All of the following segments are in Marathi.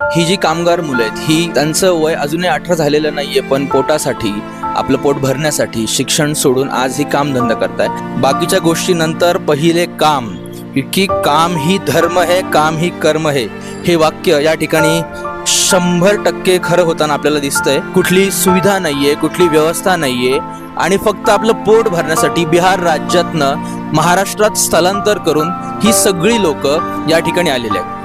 ही जी कामगार मुलं आहेत ही त्यांचं वय अजूनही अठरा झालेलं नाहीये पण पोटासाठी आपलं पोट भरण्यासाठी शिक्षण सोडून आज ही कामधंदा करताय. बाकीच्या गोष्टीनंतर पहिले काम की काम ही धर्म हे काम ही कर्म हे हे वाक्य या ठिकाणी शंभर टक्के खरं होताना आपल्याला दिसतंय. कुठली सुविधा नाहीये कुठली व्यवस्था नाहीये आणि फक्त आपलं पोट भरण्यासाठी बिहार राज्यातनं महाराष्ट्रात स्थलांतर करून ही सगळी लोक या ठिकाणी आलेली आहेत.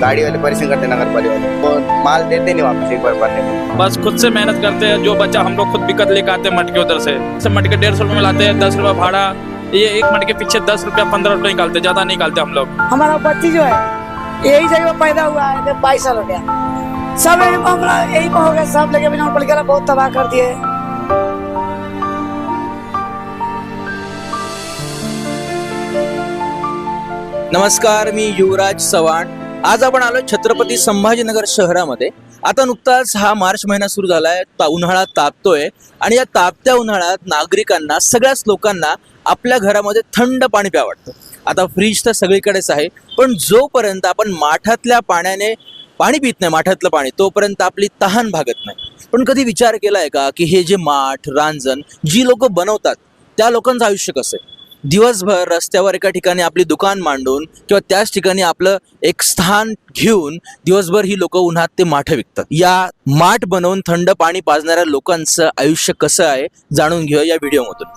गाड़ी वाले परेशान करते नगर पालिका वाले। वो माल देते नहीं वापस एक बार भरने बस खुद से मेहनत करते हैं जो बच्चा हम लोग खुद बिकट लेकर आते हैं मटके उधर से। सब मटके डेढ़ सौ रुपये में लाते हैं दस रुपये भाड़ा ये एक मटके पीछे दस रुपया पंद्रह रुपये निकालते हैं ज़्यादा नहीं निकालते हम लोग। हमारा बच्ची जो है यही जगह पैदा हुआ है बाईस साल हो गया। सब यही मामला यही हो गया सब लेके बिना पढ़ के बहुत तबाह कर दिए। नमस्कार मी युवराज चव्हाण। आज आपण आलो छत्रपती संभाजीनगर शहरामध्ये. आता नुकताच हा मार्च महिना सुरू झालाय ता उन्हाळा तापतोय आणि या तापत्या उन्हाळ्यात नागरिकांना सगळ्याच लोकांना आपल्या घरामध्ये थंड पाणी प्या वाटतं. आता फ्रीज तर सगळीकडेच आहे पण जोपर्यंत आपण माठातल्या पाण्याने पाणी पित नाही माठातलं पाणी तोपर्यंत आपली तहान भागत नाही. पण कधी विचार केलाय का की हे जे माठ रांजण जी लोक बनवतात त्या लोकांचं आयुष्य कसं आहे? दिवसभर रस्त्यावर एका ठिकाणी आपली दुकान मांडून किंवा त्याच ठिकाणी आपलं एक स्थान घेऊन दिवसभर ही लोक उन्हात ते माठ विकतात. या माठ बनवून थंड पाणी पाजणाऱ्या लोकांचं आयुष्य कसं आहे जाणून घेऊया या व्हिडिओमधून.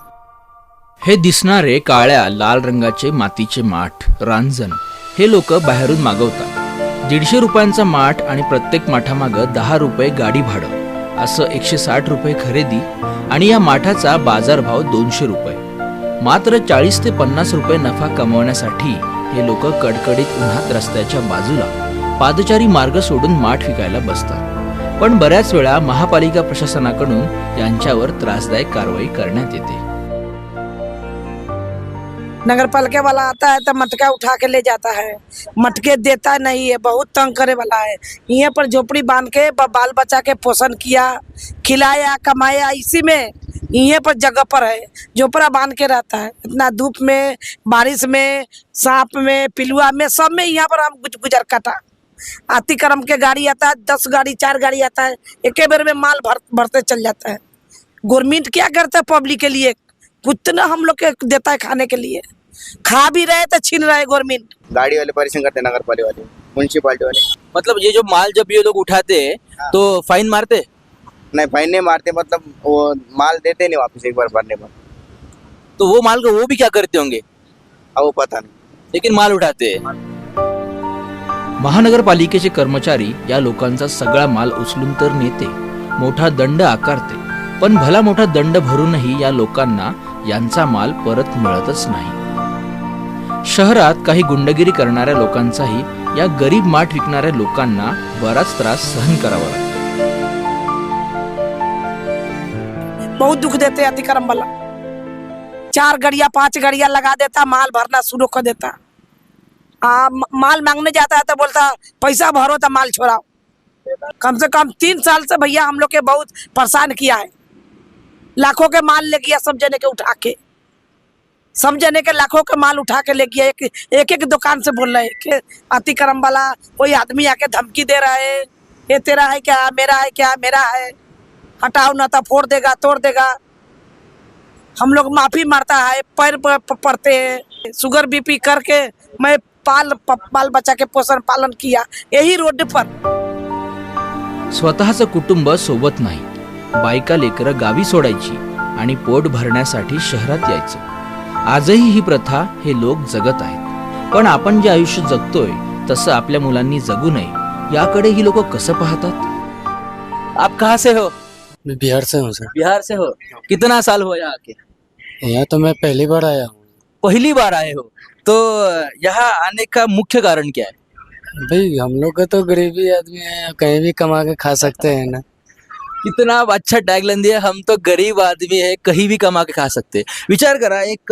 हे दिसणारे काळ्या लाल रंगाचे मातीचे माठ रांजण हे लोक बाहेरून मागवतात. दीडशे रुपयांचा माठ आणि प्रत्येक माठामागं दहा रुपये गाडी भाडं असं एकशे साठ रुपये खरेदी आणि या माठाचा बाजारभाव दोनशे रुपये. मात्र चाळीस ते पन्नास रुपये नफा कमवण्यासाठी हे लोक कडकडीत उन्हात रस्त्याच्या बाजूला पादचारी मार्ग सोडून माठ विकायला बसतात. पण बऱ्याच वेळा महापालिका प्रशासनाकडून यांच्यावर त्रासदायक कारवाई करण्यात येते. नगर पालिका वाला आता है तो मटका उठा के ले जाता है. मटके देता नहीं है बहुत तंग करे वाला है. यहाँ पर झोपड़ी बांध के बाल बच्चा के पोषण किया खिलाया कमाया इसी में यहाँ पर जगह पर है झोपड़ा बाँध के रहता है। इतना धूप में बारिश में सांप में पिलुआ में सब में यहाँ पर हम गुज- गुजर काटा अतिक्रम के गाड़ी आता है दस गाड़ी चार गाड़ी आता है एक बेर में माल भर भरते चल जाता है। गवर्नमेंट क्या करता है पब्लिक के लिए? कितना हम लोग के देता है खाने के लिए। खा भी रहे तो छीन रहे गवर्नमेंट। गाड़ी वाले परेशान करते नगर पालिका वाले म्यूनसिपालिटी वाले। मतलब ये जो माल जब ये लोग उठाते हैं तो फाइन मारते? नहीं फाइन नहीं मारते मतलब वो माल देते नहीं वापस एक बार भरने पर। तो वो माल को वो भी क्या करते होंगे? अब वो पता नहीं। लेकिन माल उठाते। महानगरपालिकेचे कर्मचारी या लोकांचा सगळा माल उचलून तर नेते मोठा दंड आकारते. पण भला मोठा दंड भरूनही या लोकांना यांचा माल परत मिळतच नाही. शहरात काही गुंडगिरी करणाऱ्या लोकांचाही या गरीब माठ विकणाऱ्या लोकांना बराच त्रास सहन करावा लागतो. बहुत दुख देते अतिक्रम वाला। चार गड़िया पाँच गड़िया लगा देता माल भरना शुरू कर देता। आ, माल मांगने जाता है तो बोलता पैसा भरो तो माल छोड़ाओ। कम से कम तीन साल से भैया हम लोग के बहुत परेशान किया है। लाखों के माल ले गया सब जने के उठा के। सब जने के लाखों के माल उठा के ले गया। एक एक, एक दुकान से बोल रहे हैं कि अतिक्रम वाला कोई आदमी आके धमकी दे रहा है। ये तेरा है क्या? मेरा है क्या? मेरा है? हटाओ ना तो फोड़ देगा तोड़ देगा। हम लोग माफी मारता है पैर पड़ते हैं। शुगर बीपी करके मैं पाल प- बाल बच्चा के पोषण पालन किया यही रोड पर। स्वतःचं कुटुंब सोबत नाही बायका लेकरं गावी सोडायची आणि पोट भरण्यासाठी शहरात यायचं. आजही ही प्रथा हे लोक जगत आहेत. पण आपण जे आयुष्य जगतोय तसं आपल्या मुलांनी जगू नये याकडे ही लोक कसं पाहतात? आप कहाँ से हो? मैं बिहार से हूँ सर। बिहार से हो? कितना साल हो यहाँ के? यहाँ तो मैं पहली बार आया हूँ। पहली बार आए हो? तो यहाँ आने का मुख्य कारण क्या है? भाई हम लोग का तो गरीबी आदमी है कहीं भी कमा के खा सकते हैं ना। कितना अच्छा टॅगलाईन दिया हम तो गरीब आदमी है कहीं भी कमा के खा सकते विचार करा एक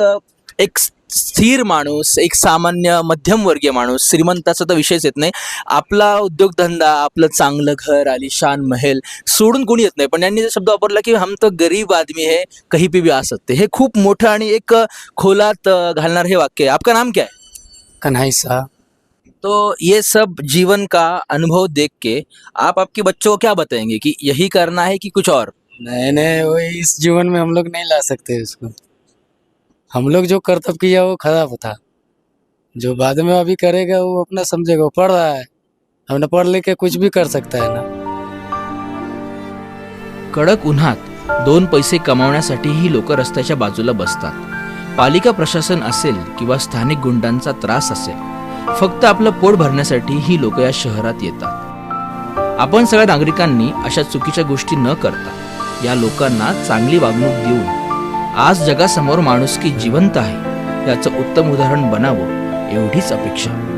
एक स्थिर माणूस एक सामान्य मध्यमवर्गीय माणूस श्रीमंताचा तर विषयच येत नाही. आपला उद्योगधंदा आपलं चांगलं घर आलिशान महल सोडून कोणी येत नाही. पण यांनी जो शब्द वापरला की हम तो गरीब आदमी है कहीं पे भी आ सकते. हे खूप मोठं आणि एक खोलात घालणार हे वाक्य आहे. आपका नाम क्या है? कन्हई शाह तो ये सब जीवन का अनुभव देख के आप आपके बच्चों को क्या बताएंगे कि यही करना है कि कुछ और? नहीं नहीं वो इस जीवन में हम लोग नहीं ला सकते उसको. हम लोग जो कर्तव्य किया वो खराब था। जो बाद में अभी करेगा वो अपना समझेगा वो पढ़ रहा है। हमने पढ़ लिख के कुछ भी कर सकता है ना। कडक उन्हात दोन पैसे कमावण्यासाठी ही लोक रस्त्याच्या बाजूला बसतात. पालिका प्रशासन असेल किंवा स्थानिक गुंडांचा त्रास असेल फक्त आपलं पोट भरण्यासाठी ही लोक या शहरात येतात. आपण सगळ्या नागरिकांनी अशा चुकीच्या गोष्टी न करता या लोकांना चांगली वागणूक देऊन आज जगासमोर माणुसकी जिवंत आहे. याचं उत्तम उदाहरण बनावं एवढीच अपेक्षा.